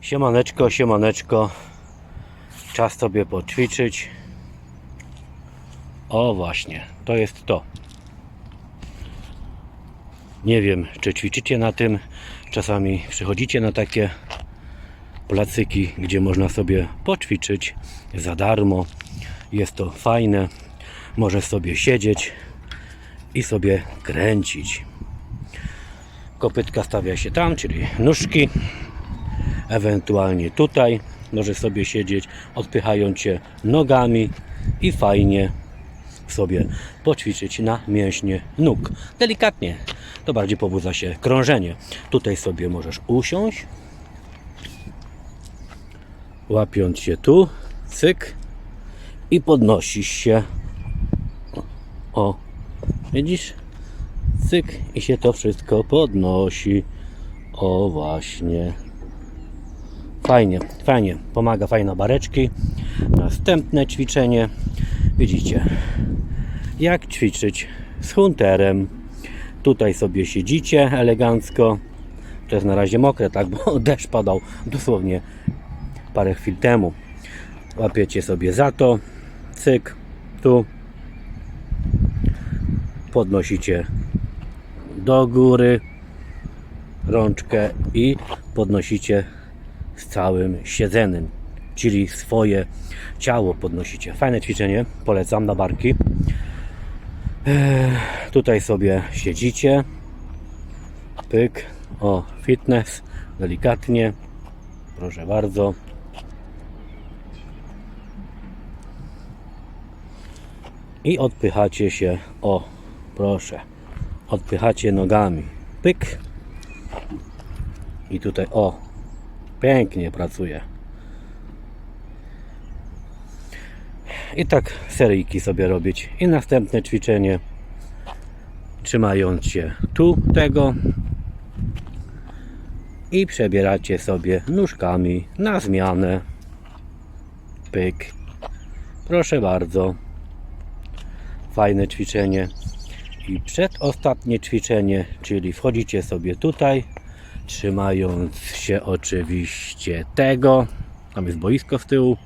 Siemaneczko, siemaneczko. Czas sobie poćwiczyć. O właśnie, to jest to. Nie wiem, czy ćwiczycie na tym. Czasami przychodzicie na takie placyki, gdzie można sobie poćwiczyć za darmo. Jest to fajne. Możesz sobie siedzieć i sobie kręcić. Kopytka stawia się tam, czyli nóżki ewentualnie tutaj możesz sobie siedzieć, odpychając się nogami i fajnie sobie poćwiczyć na mięśnie nóg. Delikatnie, to bardziej pobudza się krążenie. Tutaj sobie możesz usiąść, łapiąc się tu, cyk i podnosisz się. O, widzisz? Cyk i się to wszystko podnosi. O właśnie. Fajnie, fajnie. Pomaga fajna bareczki. Następne ćwiczenie. Widzicie, jak ćwiczyć z hunterem. Tutaj sobie siedzicie elegancko. To jest na razie mokre, tak, bo deszcz padał dosłownie parę chwil temu. Łapiecie sobie za to. Cyk, tu. Podnosicie do góry rączkę i podnosicie z całym siedzeniem, czyli swoje ciało podnosicie. Fajne ćwiczenie, polecam na barki. Eee, tutaj sobie siedzicie. Pyk. O, fitness. Delikatnie. Proszę bardzo. I odpychacie się. O, proszę. Odpychacie nogami. Pyk. I tutaj, o, Pięknie pracuje. I tak seryjki sobie robić. I następne ćwiczenie. Trzymając się tu tego. I przebieracie sobie nóżkami na zmianę. Pyk. Proszę bardzo. Fajne ćwiczenie. I przedostatnie ćwiczenie, czyli wchodzicie sobie tutaj, trzymając się oczywiście tego. Tam jest boisko z tyłu.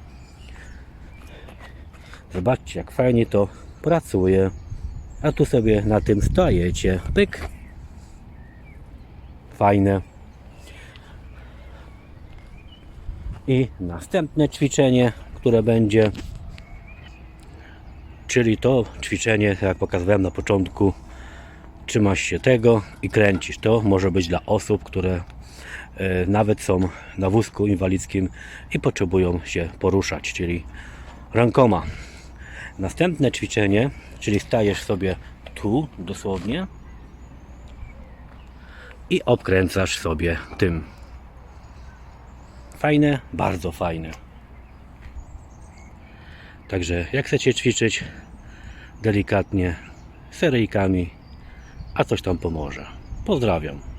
Zobaczcie, jak fajnie to pracuje. A tu sobie na tym stajecie. Pyk. Fajne. I następne ćwiczenie, które będzie, czyli to ćwiczenie, jak pokazywałem na początku, trzymasz się tego i kręcisz. To może być dla osób, które e, nawet są na wózku inwalidzkim i potrzebują się poruszać, czyli rękoma. Następne ćwiczenie, czyli stajesz sobie tu dosłownie i obkręcasz sobie tym. Fajne, bardzo fajne. Także jak chcecie ćwiczyć delikatnie seryjkami a coś tam pomoże. Pozdrawiam.